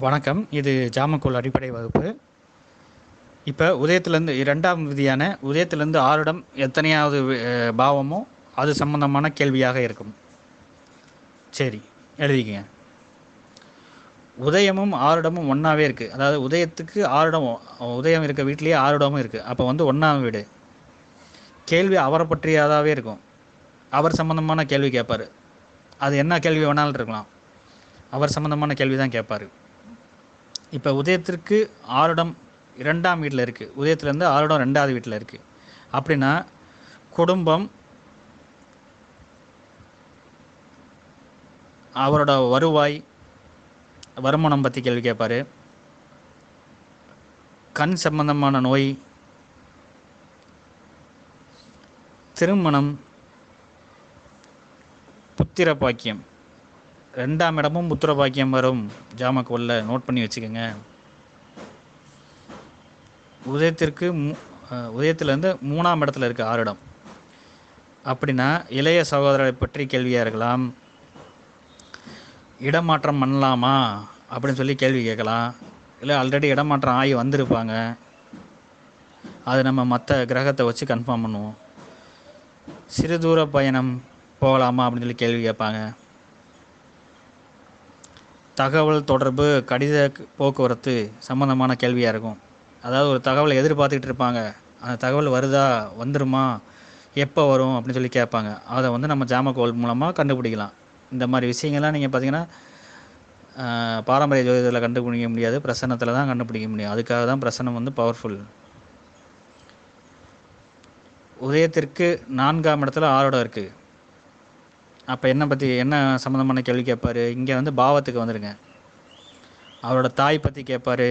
வணக்கம். இது ஜாமக்கோல் அடிப்படை வகுப்பு. இப்போ உதயத்திலேருந்து இரண்டாம் விதியான உதயத்திலேருந்து ஆறுடம் எத்தனையாவது பாவமோ அது சம்பந்தமான கேள்வியாக இருக்கும். சரி எழுதிக்கங்க. உதயமும் ஆறுடமும் ஒன்றாவே இருக்குது அதாவது உதயத்துக்கு ஆறுடம் உதயம் இருக்க வீட்லேயே ஆறுடமும் இருக்குது அப்போ வந்து ஒன்றாம் வீடு. கேள்வி அவரை பற்றியதாகவே இருக்கும். அவர் சம்மந்தமான கேள்வி கேட்பார். அது என்ன கேள்வி வேணாலும் இருக்கலாம். அவர் சம்மந்தமான கேள்வி தான் கேட்பார். இப்போ உதயத்திற்கு ஆறுடம் இரண்டாம் வீட்டில் இருக்குது உதயத்துலேருந்து ஆறுடம் ரெண்டாவது வீட்டில் இருக்குது அப்படின்னா குடும்பம் அவரோட வருவாய் வருமானம் பற்றி கேள்வி கேட்பார் கண் சம்பந்தமான நோய் திருமணம் புத்திர பாக்கியம் ரெண்டாம் இடமும் புத்திர பாக்கியம் வரும் ஜாமக்கோல்ல நோட் பண்ணி வச்சுக்கோங்க. உதயத்திற்கு உதயத்திலேருந்து மூணாம் இடத்துல இருக்குது இடம். அப்படின்னா இளைய சகோதரரை பற்றி கேள்வியாக இருக்கலாம் இடமாற்றம் பண்ணலாமா? அப்படின்னு சொல்லி கேள்வி கேட்கலாம். இல்லை ஆல்ரெடி இடமாற்றம் ஆகி வந்திருப்பாங்க. அது நம்ம மற்ற கிரகத்தை வச்சு கன்ஃபார்ம் பண்ணுவோம். சிறு தூர பயணம் போகலாமா? அப்படின்னு சொல்லி கேள்வி கேட்பாங்க. தகவல் தொடர்பு கடித போக்குவரத்து சம்மந்தமான கேள்வியாக இருக்கும். அதாவது ஒரு தகவலை எதிர்பார்த்துக்கிட்டு இருப்பாங்க. அந்த தகவல் வருதா வந்துருமா எப்போ வரும் அப்படின்னு சொல்லி கேட்பாங்க. அதை வந்து நம்ம ஜாமக்கோல் மூலமாக கண்டுபிடிக்கலாம். இந்த மாதிரி விஷயங்கள்லாம் நீங்கள் பார்த்தீங்கன்னா பாரம்பரிய ஜோதிடத்தில் கண்டுபிடிக்க முடியாது. பிரசன்னத்தில் தான் கண்டுபிடிக்க முடியும். அதுக்காக தான் பிரசனம் வந்து பவர்ஃபுல் உதயத்திற்கு நான்காம் இடத்துல ஆரோடம் இருக்குது அப்போ என்ன பற்றி என்ன சம்மந்தமான கேள்வி கேட்பாரு இங்கே வந்து பாவத்துக்கு வந்துடுங்க அவரோட தாய் பற்றி கேட்பாரு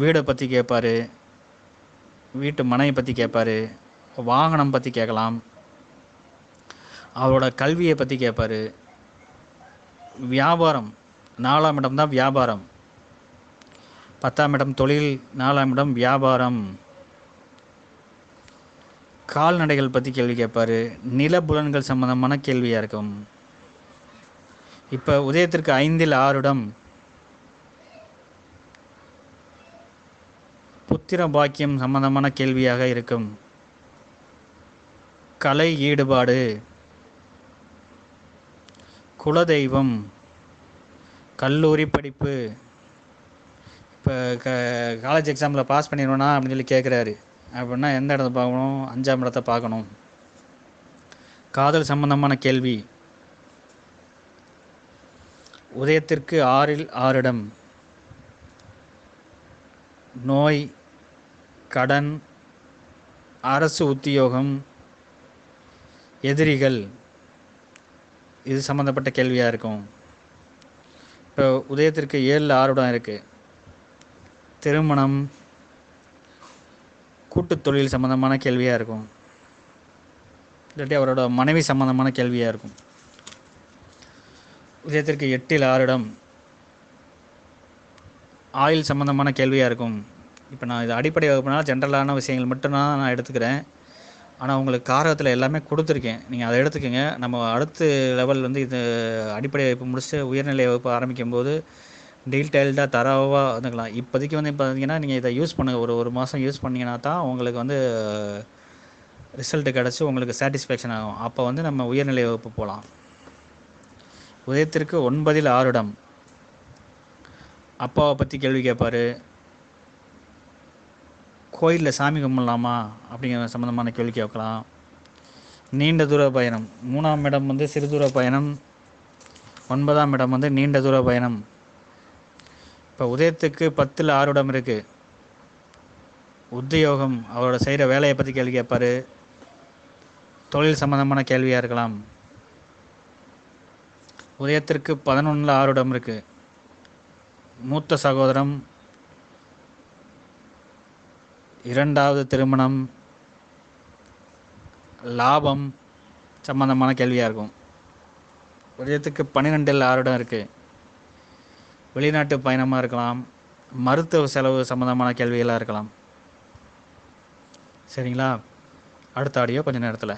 வீடை பற்றி கேட்பாரு வீட்டு மனையை பற்றி கேட்பாரு வாகனம் பற்றி கேட்கலாம். அவரோட கல்வியை பற்றி கேட்பார் வியாபாரம். நாலாம் இடம் தான் வியாபாரம். பத்தாம் இடம் தொழில். நாலாம் இடம் வியாபாரம். கால்நடைகள் பற்றி கேள்வி கேட்பாரு. நிலபுலன்கள் சம்மந்தமான கேள்வியாக இருக்கும். இப்போ உதயத்திற்கு ஐந்தில் ஆறுடம் புத்திர பாக்கியம் சம்பந்தமான கேள்வியாக இருக்கும். கலை ஈடுபாடு. குலதெய்வம். கல்லூரி படிப்பு. இப்போ க காலேஜ் எக்ஸாமில் பாஸ் பண்ணிடுவேனா அப்படின்னு சொல்லி கேட்குறாரு அப்படின்னா எந்த இடத்த பார்க்கணும்? அஞ்சாம் இடத்த பார்க்கணும். காதல் சம்பந்தமான கேள்வி. உதயத்திற்கு ஆறில் ஆறிடம் நோய் கடன் அரசு உத்தியோகம் எதிரிகள். இது சம்மந்தப்பட்ட கேள்வியாக இருக்கும். இப்போ உதயத்திற்கு ஏழில் ஆறுடம் இருக்குது திருமணம் கூட்டு தொழில் சம்மந்தமான கேள்வியாக இருக்கும். இல்லாட்டி அவரோட மனைவி சம்மந்தமான கேள்வியாக இருக்கும். உதயத்திற்கு எட்டில் ஆறிடம் ஆயில் சம்மந்தமான கேள்வியாக இருக்கும். இப்போ நான் இது அடிப்படை வகுப்புனால ஜென்ரலான விஷயங்கள் மட்டும்தான் நான் எடுத்துக்கிறேன். ஆனால் உங்களுக்கு காரகத்தில் எல்லாமே கொடுத்துருக்கேன். நீங்கள் அதை எடுத்துக்கோங்க. நம்ம அடுத்த லெவல் வந்து இது அடிப்படை வகுப்பு முடிச்சுட்டு உயர்நிலை வகுப்பு ஆரம்பிக்கும் போது டீட்டெயில்டாக தரவாக வந்துக்கலாம் இப்போதைக்கு வந்து பார்த்தீங்கன்னா நீங்கள் இதை யூஸ் பண்ணுங்கள் ஒரு ஒரு மாதம் யூஸ் பண்ணிங்கன்னா தான் உங்களுக்கு வந்து ரிசல்ட்டு கிடச்சி உங்களுக்கு சாட்டிஸ்ஃபேக்ஷன் ஆகும். அப்போ வந்து நம்ம உயர்நிலை வகுப்பு போகலாம் உதயத்திற்கு ஒன்பதில் ஆறுடம் அப்பாவை பற்றி கேள்வி கேட்பார். கோயிலில் சாமி கும்பிடலாமா? அப்படிங்கிற சம்மந்தமான கேள்வி கேட்கலாம். நீண்ட தூர பயணம். மூணாம் இடம் வந்து சிறு தூர பயணம். ஒன்பதாம் இடம் வந்து நீண்ட தூர பயணம். இப்போ உதயத்துக்கு பத்தில் ஆறுடம் இருக்குது உத்தியோகம் அவரோட செய்கிற வேலையை பற்றி கேள்வி கேட்பார் தொழில் சம்மந்தமான கேள்வியாக இருக்கலாம். உதயத்திற்கு பதினொன்றில் ஆறுடம் இருக்குது மூத்த சகோதரம் இரண்டாவது திருமணம் லாபம் சம்பந்தமான கேள்வியாக இருக்கும். உதயத்துக்கு பன்னிரெண்டில் ஆறுடம் இருக்குது வெளிநாட்டு பயணமாக இருக்கலாம் மருத்துவ செலவு சம்மந்தமான கேள்விகளாக இருக்கலாம். சரிங்களா? அடுத்த ஆடியோ கொஞ்சம் நேரத்தில்.